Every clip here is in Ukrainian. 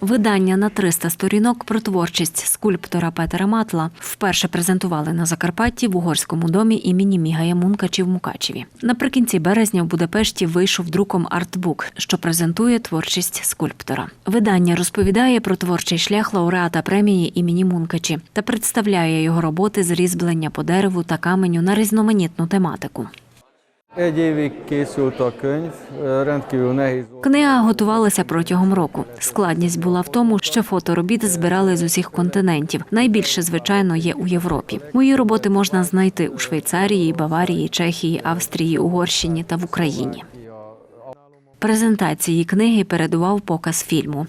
Видання на 300 сторінок про творчість скульптора Петера Матла вперше презентували на Закарпатті в угорському домі імені Мігая Мункачі в Мукачеві. Наприкінці березня в Будапешті вийшов друком артбук, що презентує творчість скульптора. Видання розповідає про творчий шлях лауреата премії імені Мункачі та представляє його роботи з різьблення по дереву та каменю на різноманітну тематику. Egy évig készült a könyv, rendkívül nehéz. Книга готувалася протягом року. Складність була в тому, що фоторобіт збирали з усіх континентів. Найбільше, звичайно, є у Європі. Мої роботи можна знайти у Швейцарії, Баварії, Чехії, Австрії, Угорщині та в Україні. Презентації книги передував показ фільму.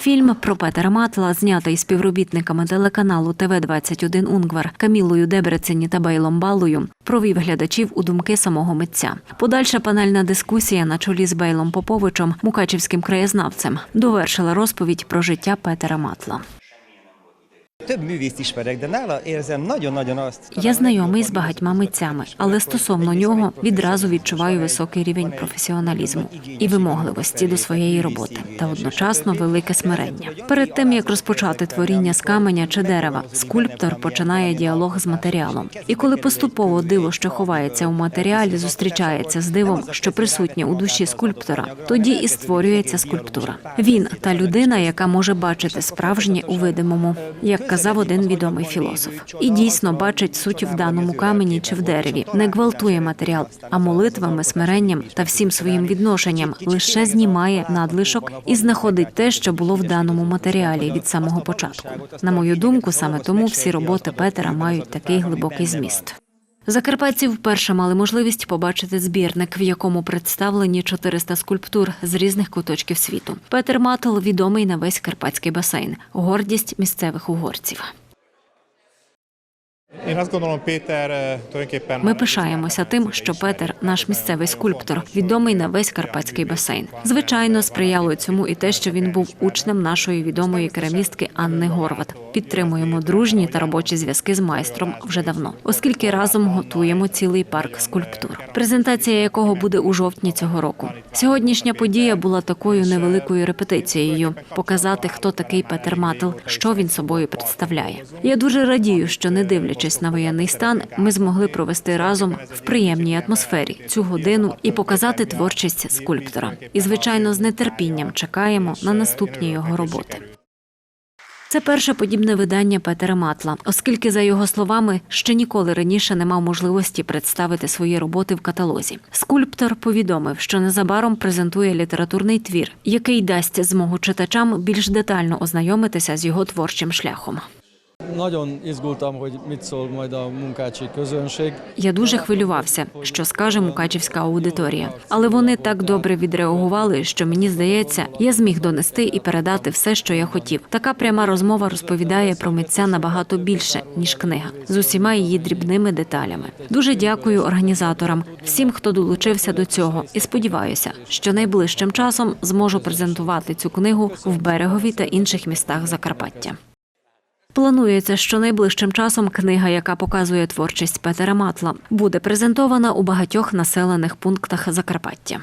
Фільм про Петера Матла, знятий співробітниками телеканалу ТВ 21 Унгвар Камілою Дебрецені та Бейлом Балою, провів глядачів у думки самого митця. Подальша панельна дискусія на чолі з Бейлом Поповичем, мукачівським краєзнавцем, довершила розповідь про життя Петера Матла. Több művészt ismerek, de nála érzem nagyon-nagyon azt. Я знайомий з багатьма митцями, але стосовно нього відразу відчуваю високий рівень професіоналізму і вимогливості до своєї роботи та одночасно велике смирення. Перед тим як розпочати творіння з каменя чи дерева, скульптор починає діалог з матеріалом. І коли поступово диво, що ховається у матеріалі, зустрічається з дивом, що присутнє у душі скульптора, тоді і створюється скульптура. Він та людина, яка може бачити справжнє у видимому, як казав один відомий філософ, і дійсно бачить суть в даному камені чи в дереві, не гвалтує матеріал, а молитвами, смиренням та всім своїм відношенням лише знімає надлишок і знаходить те, що було в даному матеріалі від самого початку. На мою думку, саме тому всі роботи Петера мають такий глибокий зміст. Закарпатці вперше мали можливість побачити збірник, в якому представлені 400 скульптур з різних куточків світу. Петер Матл відомий на весь карпатський басейн, гордість місцевих угорців. Én azt gondolom, Péter eh, tulajdonképpen Ми пишаємося тим, що Петер, наш місцевий скульптор, відомий на весь карпатський басейн. Звичайно, сприяло цьому і те, що він був учнем нашої відомої керамістки Анни Горват. Підтримуємо дружні та робочі зв'язки з майстром вже давно, оскільки разом готуємо цілий парк скульптур, презентація якого буде у жовтні цього року. Сьогоднішня подія була такою невеликою репетицією показати, хто такий Петер Матл, що він собою представляє. Я дуже радію, що не дивлячись на воєнний стан, ми змогли провести разом в приємній атмосфері цю годину і показати творчість скульптора. І, звичайно, з нетерпінням чекаємо на наступні його роботи. Це перше подібне видання Петера Матла, оскільки, за його словами, ще ніколи раніше не мав можливості представити свої роботи в каталозі. Скульптор повідомив, що незабаром презентує літературний твір, який дасть змогу читачам більш детально ознайомитися з його творчим шляхом. Nagyon izgultam, hogy mit szól majd. Я дуже хвилювався, що скаже мукачівська аудиторія, але вони так добре відреагували, що мені здається, я зміг донести і передати все, що я хотів. Така пряма розмова розповідає про митця набагато більше ніж книга з усіма її дрібними деталями. Дуже дякую організаторам, всім, хто долучився до цього, і сподіваюся, що найближчим часом зможу презентувати цю книгу в берегові та інших містах Закарпаття. Планується, що найближчим часом книга, яка показує творчість Петера Матла, буде презентована у багатьох населених пунктах Закарпаття.